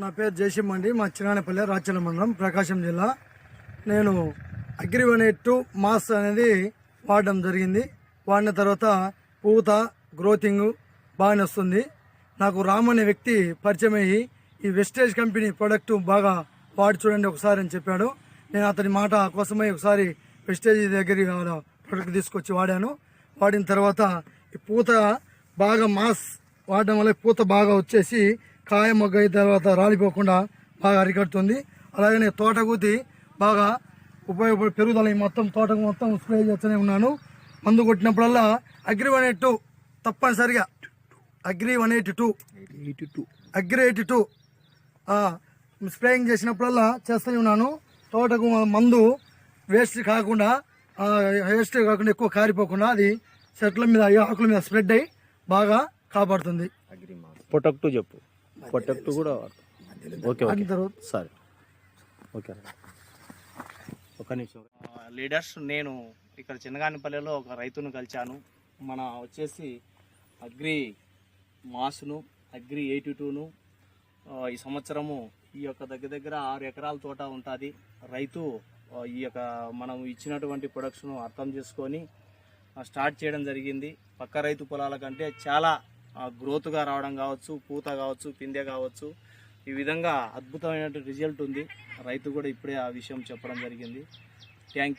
నా పేరు జయసింహ అండి మా చిరానపల్లి రాచల మండలం ప్రకాశం జిల్లా. నేను అగ్రివనేట్ టు మాస్ అనేది వాడడం జరిగింది. వాడిన తర్వాత పూత గ్రోతింగ్ బాగానే వస్తుంది. నాకు రామ్ అనే వ్యక్తి పరిచయం అయ్యి ఈ వెస్టేజ్ కంపెనీ ప్రోడక్ట్ బాగా వాడి చూడండి ఒకసారి అని చెప్పాడు. నేను అతని మాట కోసమై ఒకసారి వెస్టేజ్ దగ్గర ప్రోడక్ట్ తీసుకొచ్చి వాడాను. వాడిన తర్వాత ఈ పూత బాగా మాస్ వాడడం వల్ల పూత బాగా వచ్చేసి కాయ మొగ్గ అయిన తర్వాత రాలిపోకుండా బాగా అరికడుతుంది. అలాగనే తోటగూతి బాగా ఉపయోగపడి పెరుగుదల మొత్తం తోటకు మొత్తం స్ప్రే చేస్తూనే ఉన్నాను. మందు కొట్టినప్పుడల్లా అగ్రి వన్ ఎయిట్ టూ తప్పనిసరిగా. Agri one eighty two. Eighty two. Agri eighty two. Spraying చేసినప్పుడల్లా చేస్తూనే ఉన్నాను. తోటకు మందు వేస్ట్ కాకుండా వేస్ట్ కాకుండా ఎక్కువ కారిపోకుండా అది చెట్ల మీద ఆకుల మీద స్ప్రెడ్ అయ్యి బాగా కాపాడుతుంది. ప్రొటెక్ట్ చెప్పు. ప్రొటెక్ట్ కూడా. ఓకే సరే. ఓకే. ఒక నిమిషం. లీడర్స్ నేను ఇక్కడ చిన్నగానిపల్లెలో ఒక రైతును కలిశాను. మన వచ్చేసి అగ్రి మాసును అగ్రి ఎయిటీ టూను ఈ సంవత్సరము ఈ యొక్క దగ్గర దగ్గర ఆరు ఎకరాల తోట ఉంటుంది. రైతు ఈ యొక్క మనం ఇచ్చినటువంటి ప్రొడక్ట్స్ను అర్థం చేసుకొని స్టార్ట్ చేయడం జరిగింది. పక్క రైతు పొలాల కంటే చాలా గ్రోత్గా రావడం కావచ్చు పూత కావచ్చు పిందె కావచ్చు ఈ విధంగా అద్భుతమైనటువంటి రిజల్ట్ ఉంది. రైతు కూడా ఇప్పుడే ఆ విషయం చెప్పడం జరిగింది. Thank you.